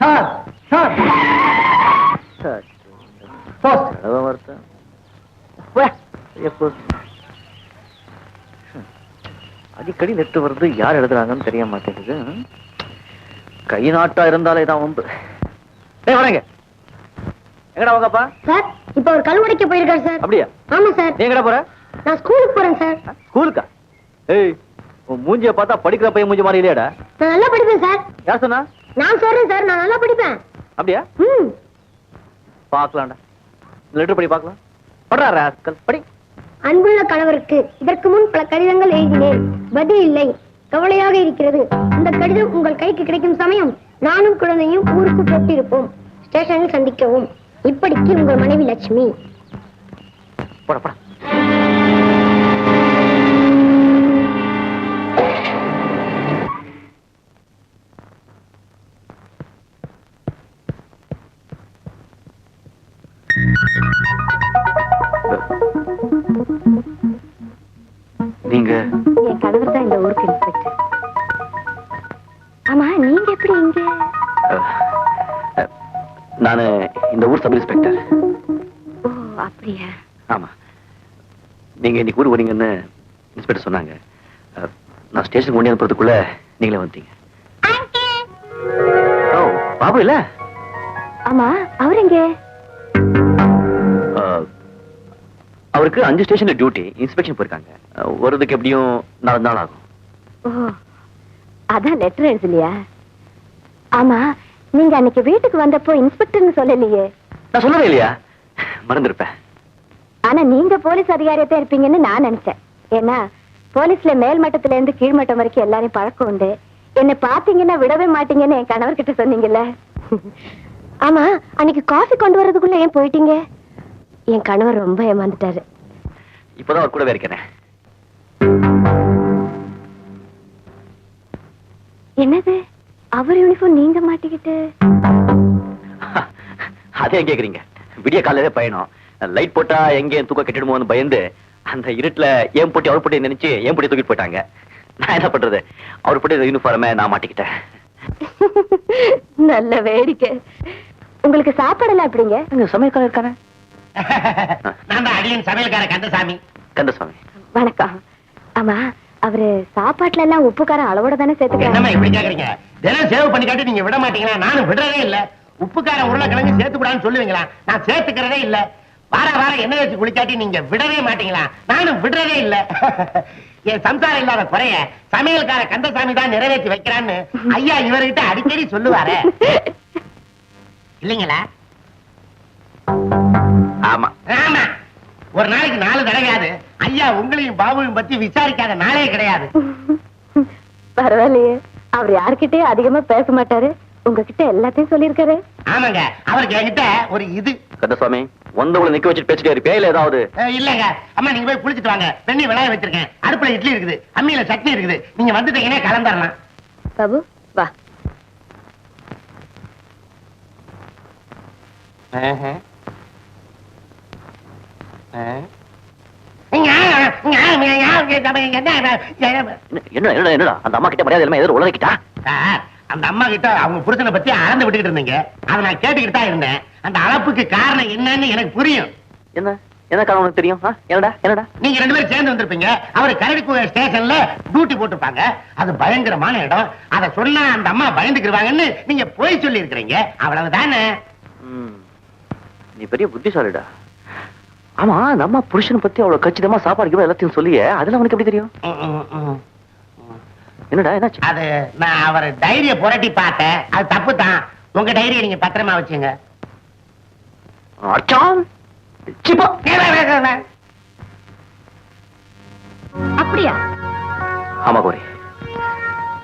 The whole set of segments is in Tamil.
Sir sir. அடிக்கடி லெட்டர் வருது யார் எழுதுறாங்கன்னு தெரிய மாட்டேங்குது. கை நாட்டா இருந்தாலே தான் வந்து டேய் வரேங்க எங்கடா வாங்கப்பா? சார் இப்ப ஒரு கல் உடைக்க போயிருக்காரு சார். அப்படியா? ஆமா சார். நீ எங்கடா போற? நான் ஸ்கூலுக்கு போறேன் சார். ஸ்கூலுக்கா? ஏய் உன் மூஞ்சிய பார்த்தா படிக்கிற பையன் மூஞ்சி மாதிரி இல்லையாடா? நான் நல்லா படிப்பேன் சார். யார் சொன்னா? நான் சொல்றேன் சார் நான் நல்லா படிப்பேன். அப்படியா? ம். பார்க்கலாம்டா. லெட்டர் படி பார்க்கலாம். படுறா ராஸ்கல். படி. அன்புள்ள கணவருக்கு இதற்கு முன் பல கடிதங்கள் எழுதினேன். பதில் இல்லை. கவலையாக இருக்கிறது. இந்த கடிதம் உங்கள் கைக்கு கிடைக்கும் சமயம் நானும் குழந்தையும் ஊருக்கு போட்டிருப்போம். ஸ்டேஷனில் சந்திக்கவும். இப்படிக்கு உங்கள் மனைவி லட்சுமி. போட போட. ஆமா நீங்க எப்படி இங்க? நான் இந்த ஊர் சப் இன்ஸ்பெக்டர். ஓ அப்படியா? ஆமா. நீங்க இன்னைக்கு ஊர் வரீங்கன்னு இன்ஸ்பெக்டர் சொன்னாங்க. நான் ஸ்டேஷன் கொண்டு அனுப்புறதுக்குள்ள நீங்களே வந்துட்டீங்க. ஓ பாபு இல்ல? ஆமா அவர் எங்க? அவருக்கு அஞ்சு ஸ்டேஷன்ல டியூட்டி இன்ஸ்பெக்ஷன் போயிருக்காங்க. வர்றதுக்கு எப்படியும் நாலு நாள் ஆகும். ஓ அதான் லெட்டர் எழுதலையா? ஆமா நீங்க அன்னைக்கு வீட்டுக்கு வந்தப்போ இன்ஸ்பெக்டர்னு சொல்லலையே. நான் சொல்லவே இல்லையா? மறந்துருப்பேன். ஆனா நீங்க போலீஸ் அதிகாரியத்தை இருப்பீங்கன்னு நான் நினைச்சேன். ஏன்னா போலீஸ்ல மேல் மட்டத்துல இருந்து கீழ் மட்டம் வரைக்கும் எல்லாரையும் பழக்கம் உண்டு. என்ன பாத்தீங்கன்னா விடவே மாட்டீங்கன்னு என் கணவர் கிட்ட சொன்னீங்கல்ல. ஆமா அன்னைக்கு காஃபி கொண்டு வர்றதுக்குள்ள ஏன் போயிட்டீங்க? என் கணவர் ரொம்ப ஏமாந்துட்டாரு. இப்பதான் அவர் கூடவே என்னது? அவர் யூனிஃபார்ம் நீங்க மாட்டிக்கிட்டு? அதே கேக்குறீங்க. விடிய காலையில பயணம். லைட் போட்டா எங்கேயும் தூக்க கட்டிடுமோன்னு பயந்து அந்த இருட்டுல ஏன் போட்டி அவர் போட்டி நினைச்சு ஏன் போட்டி தூக்கிட்டு போயிட்டாங்க. நான் என்ன பண்றது? அவர் போட்டி யூனிஃபார்மே நான் மாட்டிக்கிட்டேன். நல்ல வேடிக்கை. உங்களுக்கு சாப்பாடெல்லாம் எப்படிங்க? அங்க சமயக்காரர் இருக்கானே நான் தான் அடியன் சமையல்கார கந்தசாமி. கந்தசுவாமி வணக்கம். ஆமா அவரு சாப்பாட்டுல எல்லாம் உப்பு காரம் அளவோட தானே என்னம்மா சேர்த்துக்கிறாங்க இப்படி கேக்குறீங்க? தினம் சேவ் பண்ணி காட்டி நீங்க விட மாட்டீங்களா? நானும் விடுறதே இல்ல. உப்புக்கார உருளைக்கிழங்கு சேர்த்து கூடாதுன்னு சொல்லுவீங்களா? நான் சேர்த்துக்கிறதே இல்ல. வார வாரம் எண்ணெய் வச்சு குளிக்காட்டி நீங்க விடவே மாட்டீங்களா? நானும் விடுறதே இல்ல. என் சம்சாரம் இல்லாத குறைய சமையல்கார கந்தசாமி தான் நிறைவேற்றி வைக்கிறான்னு ஐயா இவர்கிட்ட அடிக்கடி சொல்லுவாரே. இல்லைங்களா? ஆமா. ஆமா. ஒரு நாளைக்கு நாலு தடவையாது ஐயா உங்களையும் பாபுவையும் பத்தி விசாரிக்காத நாளே கிடையாது. பரவாயில்லையே. அவர் யார்கிட்டயும் அதிகமா பேச மாட்டாரு. உங்ககிட்ட எல்லாத்தையும் சொல்லியிருக்காரு. ஆமாங்க அவருக்கு என்கிட்ட ஒரு இது. கந்தசுவாமி வந்தவங்களை நிக்க வச்சுட்டு பேசிட்டே இருப்பியா இல்ல ஏதாவது? இல்லங்க. அம்மா நீங்க போய் குளிச்சிட்டு வாங்க. வெண்ணி விளைய வச்சிருக்கேன். அடுப்புல இட்லி இருக்குது. அம்மியில சட்னி இருக்குது. நீங்க வந்துட்டீங்கன்னா கலந்துடலாம் பாபு வா. என்ன என்ன என்னடா அந்த அம்மா கிட்ட மரியாதை இல்லாம எதிர உலகிட்டா சார், அந்த அம்மா கிட்ட அவங்க புருஷனை பத்தி அளந்து விட்டுக்கிட்டு இருந்தீங்க. அதை நான் கேட்டுக்கிட்டு தான் இருந்தேன். அந்த அளப்புக்கு காரணம் என்னன்னு எனக்கு புரியும். என்ன? என்ன காரணம் உனக்கு தெரியும்? என்னடா என்னடா? நீங்க ரெண்டு பேரும் சேர்ந்து வந்திருப்பீங்க. அவர் கரடிக்குக ஸ்டேஷன்ல டியூட்டி போட்டிருப்பாங்க. அது பயங்கரமான இடம். அதை சொன்னா அந்த அம்மா பயந்துக்கிருவாங்கன்னு நீங்க போய் சொல்லி இருக்கிறீங்க அவ்வளவுதானே. நீ பெரிய புத்திசாலிடா. ஆமா நம்ம புருஷனை பத்தி அவ்வளவு கச்சிதமா சாப்பாடு எல்லாத்தையும் சொல்லியே அதுல அவனுக்கு எப்படி தெரியும். என்னடா என்னாச்சு? அது நான் அவர் டைரிய புரட்டி பார்த்தேன். அது தப்பு தான் உங்க டைரியை நீங்க பத்திரமா வச்சுங்க. அப்படியா? ஆமா கோரி.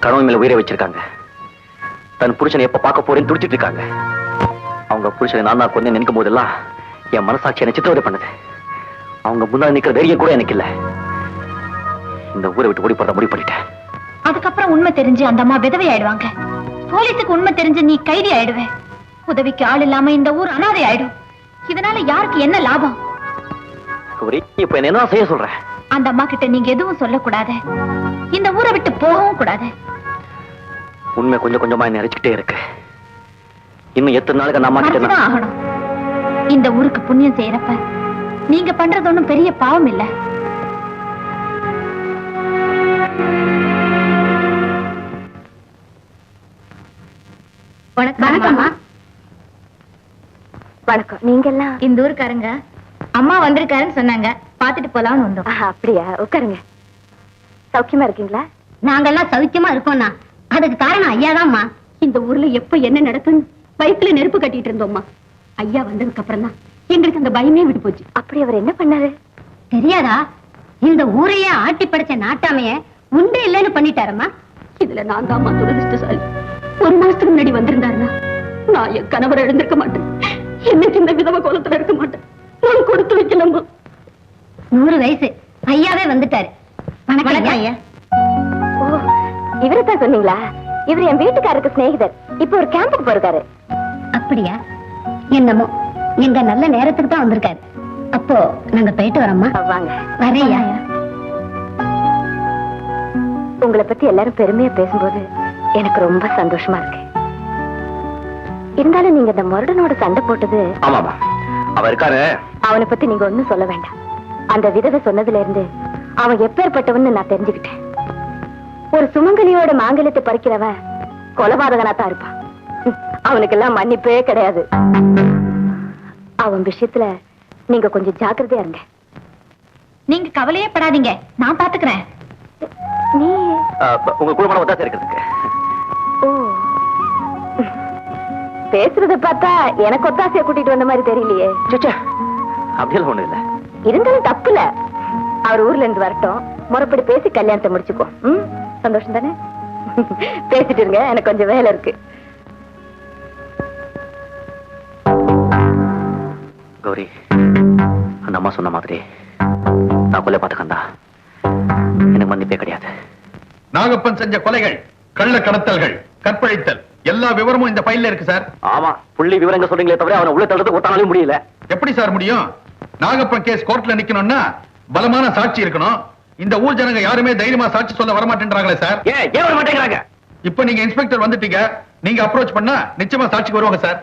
கணவன் மேல உயிரை வச்சிருக்காங்க. தன் புருஷனை எப்ப பார்க்க போறேன்னு துடிச்சிட்டு இருக்காங்க. அவங்க புருஷனை நான் தான் கொண்டு நினைக்கும் போதெல்லாம் என் மனசாட்சி என்ன சித்திரவதை பண்ணுது. அவங்க முன்னாடி நிக்கிற தைரியம் கூட எனக்கு இல்ல இந்த ஊரை விட்டு ஓடி போறத முடிவு பண்ணிட்டேன். அதுக்கப்புறம் உண்மை தெரிஞ்சு அந்த அம்மா விதவை ஆயிடுவாங்க. போலீஸுக்கு உண்மை தெரிஞ்சு நீ கைதி ஆயிடுவ. உதவிக்கு ஆள் இல்லாம இந்த ஊர் அனாதை ஆயிடும். இதனால யாருக்கு என்ன லாபம்? இப்ப என்ன செய்ய சொல்ற அந்த அம்மா கிட்ட நீங்க எதுவும் சொல்லக்கூடாது. இந்த ஊரை விட்டு போகவும் கூடாது. உண்மை கொஞ்சம் கொஞ்சமா என்ன அரிச்சுக்கிட்டே இருக்கு. இன்னும் எத்தனை நாளுக்கு மறைச்சுதான் மாட்டிட்டேன் ஆகணும். இந்த ஊருக்கு புண்ணியம் செய்யறப்ப நீங்க பண்றது ஒண்ணும் பெரிய பாவம் இல்ல. வணக்கம்மா. வணக்கம். நீங்க எல்லாம் இந்த ஊருக்காரங்க அம்மா வந்திருக்காருன்னு சொன்னாங்க. பாத்துட்டு போலாம்னு வந்தோம். அப்படியா? உட்காருங்க. சௌக்கியமா இருக்கீங்களா? நாங்கெல்லாம் சௌக்கியமா இருக்கோம்னா அதுக்கு காரணம் ஐயாதாம்மா. இந்த ஊர்ல எப்ப என்ன நடக்குன்னு? வயிற்றுல நெருப்பு கட்டிட்டு இருந்தோம்மா. ஐயா வந்ததுக்கு அப்புறம் தான் எங்களுக்கு அந்த பயமே விட்டு போச்சு. அப்படி அவர் என்ன பண்ணாரு? தெரியாதா? இந்த ஊரையே ஆட்டி படைச்ச நாட்டாமைய உண்டு இல்லைன்னு பண்ணிட்டாரம்மா? இதுல நான் தான் துரதிருஷ்டசாலி. ஒரு மாசத்துக்கு முன்னாடி வந்திருந்தாருன்னா நான் என் கணவரை இழந்திருக்க மாட்டேன். என்னைக்கு இந்த விதவ கோலத்துல இருக்க மாட்டேன். நான் கொடுத்து வைக்கலம்மா. நூறு வயசு. ஐயாவே வந்துட்டாரு. வணக்கம் ஐயா. ஓ இவரை தான் சொன்னீங்களா? இவர் என் வீட்டுக்காரருக்கு சிநேகிதர். இப்ப ஒரு கேம்புக்கு போயிருக்காரு. அப்படியா? என்னமோ. எங்க நல்ல நேரத்துக்கு தான் வந்திருக்காரு. அப்போ நாங்க போயிட்டு வரோம்மா. வாங்க. வரையா உங்களை பத்தி எல்லாரும் பெருமையா பேசும்போது எனக்கு ரொம்ப சந்தோஷமா இருக்கு. இருந்தாலும் நீங்க இந்த முரடனோட சண்டை போட்டது ஆமாமா அவ இருக்காரு அவனை பத்தி நீங்க ஒண்ணும் சொல்ல வேண்டாம். அந்த விதவை சொன்னதுல இருந்து அவன் எப்பேற்பட்டவன்னு நான் தெரிஞ்சுக்கிட்டேன். ஒரு சுமங்கலியோட மாங்கல்யத்தை பறிக்கிறவன் கொலபாதகனா தான் இருப்பான். அவனுக்கெல்லாம் மன்னிப்பே கிடையாது. அவன் விஷயத்துல நீங்க கொஞ்சம் ஜாக்கிரதையா இருங்க. நீங்க கவலையே படாதீங்க. நான் பாத்துக்கிறேன். நீ உங்க குடும்பம் ஒத்தாசை இருக்கிறதுக்கு ஓ. பேசுறத பார்த்தா எனக்கு ஒத்தாசைய கூட்டிட்டு வந்த மாதிரி தெரியலையே. சுச்சா அப்படியெல்லாம் ஒண்ணு இல்ல. இருந்தாலும் தப்பு இல்ல. அவர் ஊர்ல இருந்து வரட்டும். முறைப்படி பேசி கல்யாணத்தை முடிச்சுக்கோ ம்? சந்தோஷம் தானே? பேசிட்டு இருங்க எனக்கு கொஞ்சம் வேலை இருக்கு. கௌரி அந்த அம்மா சொன்ன மாதிரி நான் கொலை பார்த்துக்கண்டா எனக்கு மன்னிப்பே கிடையாது. நாகப்பன் செஞ்ச கொலைகள் கள்ள கடத்தல்கள் கற்பழித்தல் எல்லா விவரமும் இந்த ஃபைல்ல இருக்கு சார். ஆமா புள்ளி விவரங்க சொல்றீங்களே தவிர அவனை உள்ள தள்ளுறதுக்கு ஒத்தானாலும் முடியல. எப்படி சார் முடியும்? நாகப்பன் கேஸ் கோர்ட்ல நிக்கணும்னா பலமான சாட்சி இருக்கணும். இந்த ஊர் ஜனங்க யாருமே தைரியமா சாட்சி சொல்ல வரமாட்டேன்றாங்களே சார். ஏன் ஏன் வர மாட்டேங்கிறாங்க இப்ப நீங்க இன்ஸ்பெக்டர் வந்துட்டீங்க. நீங்க அப்ரோச் பண்ணா நிச்சயமா சாட்சிக்கு வருவாங்க சார்.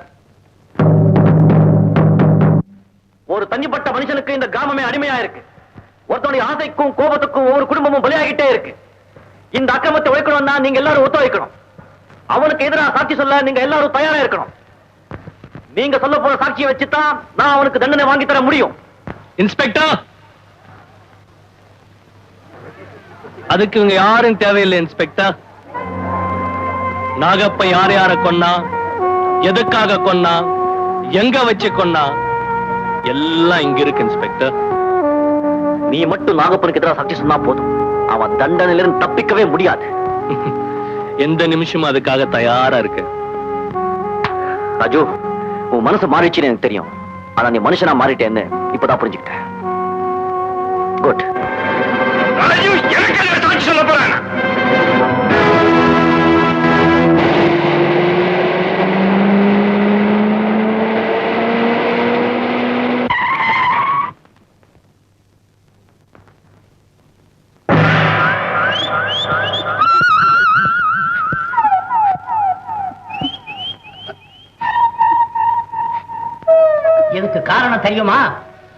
ஒரு தனிப்பட்ட மனுஷனுக்கு இந்த கிராமமே அடிமையா இருக்கு ஒருத்தனுடைய ஆசைக்கும் கோபத்துக்கும் ஒவ்வொரு குடும்பமும் பலியாகிட்டே இருக்கு. இந்த அக்கிரமத்தை ஒழிக்கணும்னா நீங்க எல்லாரும் ஒத்துழைக்கணும் அவனுக்கு எதிராக சாட்சி சொல்ல நீங்க எல்லாரும் தயாரா இருக்கணும். நீங்க சொல்ல போற சாட்சியை வச்சுதான் நான் அவனுக்கு தண்டனை வாங்கி தர முடியும். இன்ஸ்பெக்டர்! அதுக்கு இவங்க யாரும் தேவையில்லை இன்ஸ்பெக்டர். நாகப்ப யார் யார கொன்னா? எதுக்காக கொன்னா? எங்க வச்சு கொன்னா? எல்லாம் இங்க இருக்கு இன்ஸ்பெக்டர் நீ மட்டும் நாகப்பனுக்கு எதிராக சாட்சி சொன்னா போதும். அவன் தண்டனையிலிருந்து தப்பிக்கவே முடியாது. எந்த நிமிஷமும் அதுக்காக தயாரா இருக்கு. ராஜு உன் மனசு மாறிடுச்சுன்னு எனக்கு தெரியும். ஆனா நீ மனுஷனா மாறிட்டேன்னு இப்பதான் புரிஞ்சுக்கிட்டேன். தெரியுமா?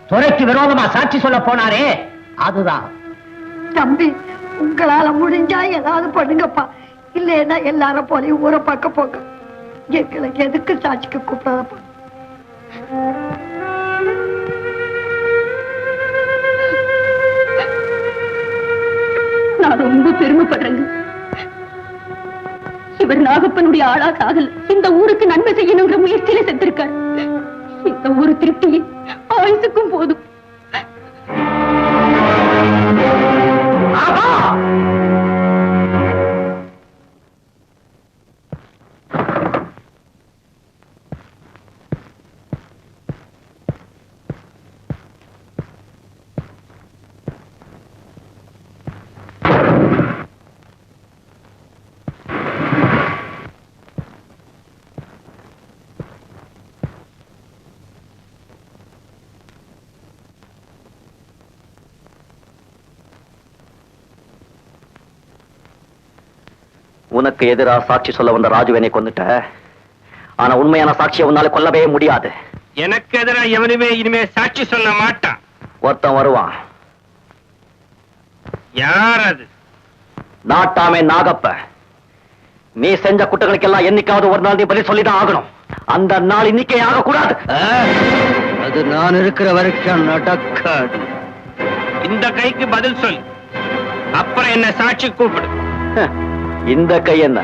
துறைக்கு விரோதமா சாட்சி சொல்ல போனாரே. அதுதான். தம்பி உங்களால முடிஞ்சா ஏதாவது பண்ணுங்கப்பா. இல்லைன்னா எல்லாரும் போலையும் ஊரை பார்க்க போங்க. எங்களை எதுக்கு சாட்சிக்கு கூப்பிடாதப்பா? நான் ரொம்ப பெருமைப்படுறேங்க. இவர் நாகப்பனுடைய ஆளாக ஆகல. இந்த ஊருக்கு நன்மை செய்யணுங்கிற முயற்சியில செத்திருக்கார். இந்த ஊரு திருப்தி ஆயுசுக்கும் போதும். உனக்கு எதிரா சாட்சி சொல்ல வந்த ராஜுவனை கொண்டுட்ட ஆனா உண்மையான சாட்சியை உன்னால கொல்லவே முடியாது. எனக்கு எதிராக எவனுமே இனிமே சாட்சி சொல்ல மாட்டான். ஒருத்தன் வருவான். யார் அது? நாட்டாமே நாகப்ப. நீ செஞ்ச குற்றங்களுக்கெல்லாம் என்னைக்காவது ஒரு நாள் நீ பதில் சொல்லிதான் ஆகணும். அந்த நாள் இன்னைக்கே ஆகக்கூடாது. அது நான் இருக்கிற வரைக்கும் நடக்காது. இந்த கைக்கு பதில் சொல். அப்புறம் என்ன சாட்சி கூப்பிடு. இந்த கை என்ன?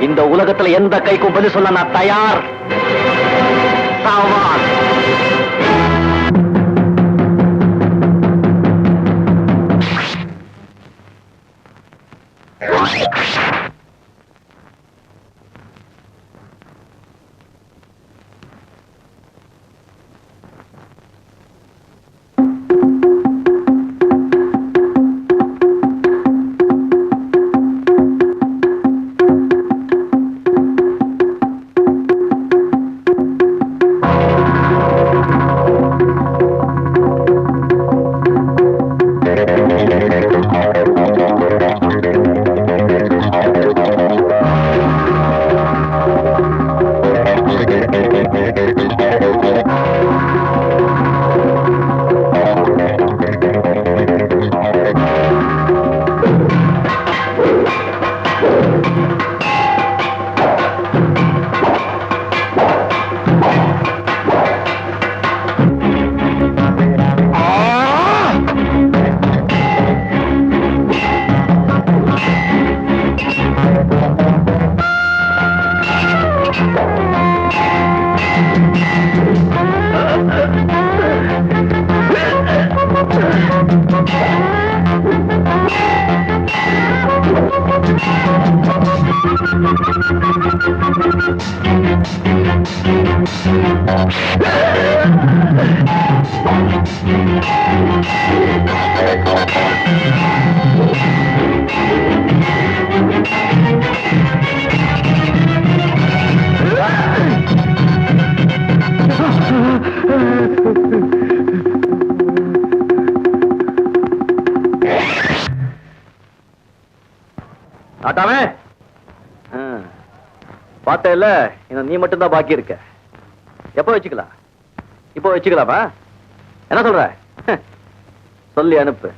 இந்த உலகத்துல எந்த கைக்கும் பதில் சொல்ல நான் தயார். சாவா. நாட்டாமே பார்த்த இல்ல இன்னும் நீ மட்டும்தான் பாக்கி இருக்க எப்போ வச்சுக்கலாம்? இப்போ வச்சுக்கலாமா? என்ன சொல்ற? சொல்லி அனுப்பு.